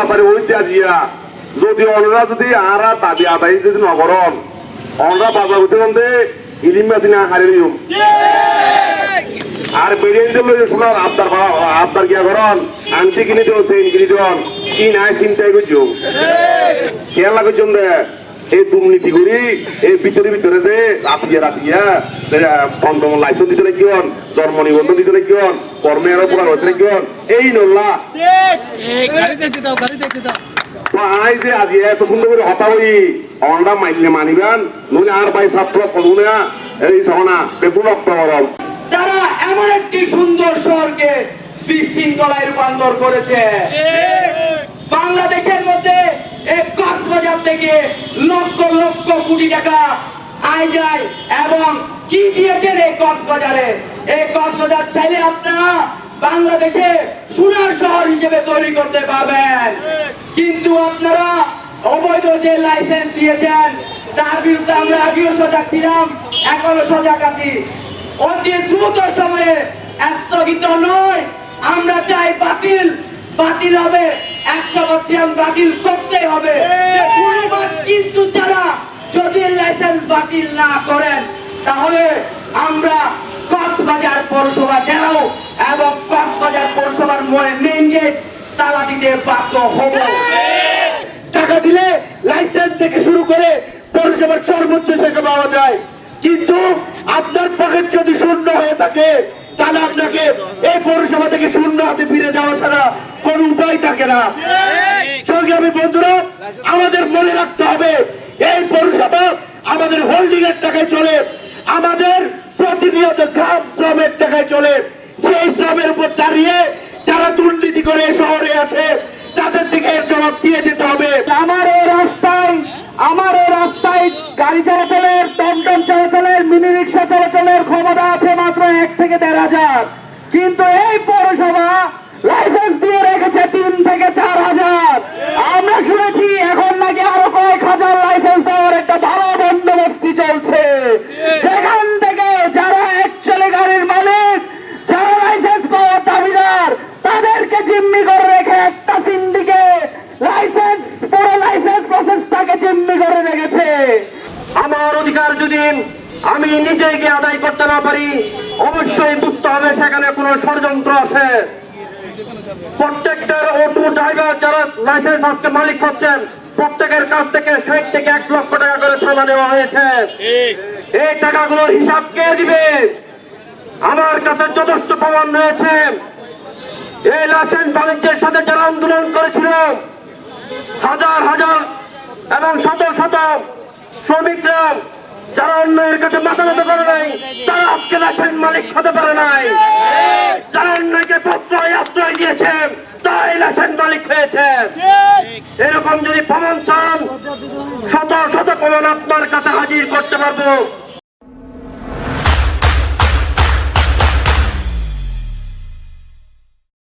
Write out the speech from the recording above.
বাজারে ওইতে দিয়া যদি অনরা যদি আরা দাবি আদায় যদি নগরন অনরা বাজার উঠে বন্ধে ইলিম মাছি না হারে দিম আর বেরিয়ে দিল শোনার আবদার আবদার গিয়া করন। আনছি কিনে দিও সেই কিনে দিও। কি নাই চিন্তাই করছ কেলা লাগছে দে এই দুর্নীতি করি এই ভিতরে ভিতরে যে রাতিয়া রাতিয়া বন্ধন লাইসেন্স দিতে নাকি হন জন্ম নিবন্ধন দিতে নাকি হন কর্মের উপকার হচ্ছে নাকি হন এই নল্লা। আই যে আজি এত সুন্দর করে হতা হই অন্ডা মাইলে মানিবেন আর ভাই ছাত্র না এই সহনা বেগুন রক্ত তারা এমন একটি সুন্দর শহরকে বিশৃঙ্খলায় রূপান্তর করেছে। কক্সবাজার থেকে লক্ষ লক্ষ কোটি টাকা আয় যায় এবং কি দিয়েছেন এই কক্সবাজারে? এই কক্সবাজার চাইলে আপনারা বাংলাদেশে সোনার শহর হিসেবে তৈরি করতে পারবেন। কিন্তু আপনারা অবৈধ যে লাইসেন্স দিয়েছেন, তার বিরুদ্ধে আমরা আগেও সজাগ ছিলাম, এখনও সজাগ আছি। অতি দ্রুত সময়ে স্থগিত নয়, আমরা চাই বাতিল বাতিল হবে। একশো পার্সেন্ট বাতিল করতে হবে। কিন্তু যারা যদি লাইসেন্স বাতিল না করেন, তাহলে আমরা কক্সবাজার পৌরসভা ঘেরাও এবং কক্সবাজার পৌরসভার মেইন গেট তালা দিতে বাধ্য হব। টাকা দিলে লাইসেন্স থেকে শুরু করে পৌরসভার সর্বোচ্চ সেবা পাওয়া যায়। কিন্তু আপনার পকেট যদি শূন্য হয়ে থাকে, তাহলে আপনাকে এই পৌরসভা থেকে শূন্য হাতে ফিরে যাওয়া ছাড়া কোনো উপায় থাকে না। সংগ্রামী বন্ধুরা আমাদের মনে রাখতে হবে এই পৌরসভা আমাদের হোল্ডিং এর টাকায় চলে আমাদের প্রতিনিয়ত গ্রাম শ্রমের টাকায় চলে। সেই শ্রমের উপর দাঁড়িয়ে যারা দুর্নীতি করে শহরে আছে তাদের দিকে এর জবাব দিয়ে যেতে হবে। আমার এই রাস্তায় আমার এই রাস্তায় গাড়ি চলাচলের টমটম চলাচলের মিনি রিক্সা চলাচলের ক্ষমতা আছে মাত্র এক থেকে দেড় হাজার। কিন্তু এই পৌরসভা লাইসেন্স দিয়ে রেখেছে তিন থেকে চার হাজার আমরা শুনেছি এখন নাকি আরও কয়েক হাজার লাইসেন্স দেওয়ার একটা ভালো বন্দোবস্তি চলছে সেখান থেকে যারা অ্যাকচুয়ালি গাড়ির মালিক যারা লাইসেন্স পাওয়ার দাবিদার তাদেরকে জিম্মি করে রেখে একটা সিন্ডিকেট লাইসেন্স পুরো লাইসেন্স প্রসেসটাকে জিম্মি করে রেখেছে আমার অধিকার যদি আমি নিজে গিয়ে আদায় করতে না পারি অবশ্যই বুঝতে হবে সেখানে কোনো ষড়যন্ত্র আছে। প্রত্যেকটার অটো ড্রাইভার যারা লাইসেন্স আজকে মালিক হচ্ছেন প্রত্যেকের কাছ থেকে ষাট থেকে এক লক্ষ টাকা করে ছাড়া নেওয়া হয়েছে। এই টাকাগুলোর হিসাব কে দিবে? আমার কাছে যথেষ্ট প্রমাণ রয়েছে। এই লাইসেন্স বাণিজ্যের সাথে যারা আন্দোলন করেছিল হাজার হাজার এবং শত শত শ্রমিকরা যারা অন্যায়ের কাছে মাথা নত করে নাই, তারা আজকে আছেন মালিক হতে পারে নাই। যারা অন্যায়কে প্রশ্রয়, আশ্রয় দিয়েছেন, তারাই লাইসেন্স মালিক হয়েছে এরকম যদি প্রমাণ চান, শত শত প্রমাণ আপনার কাছে হাজির করতে পারব।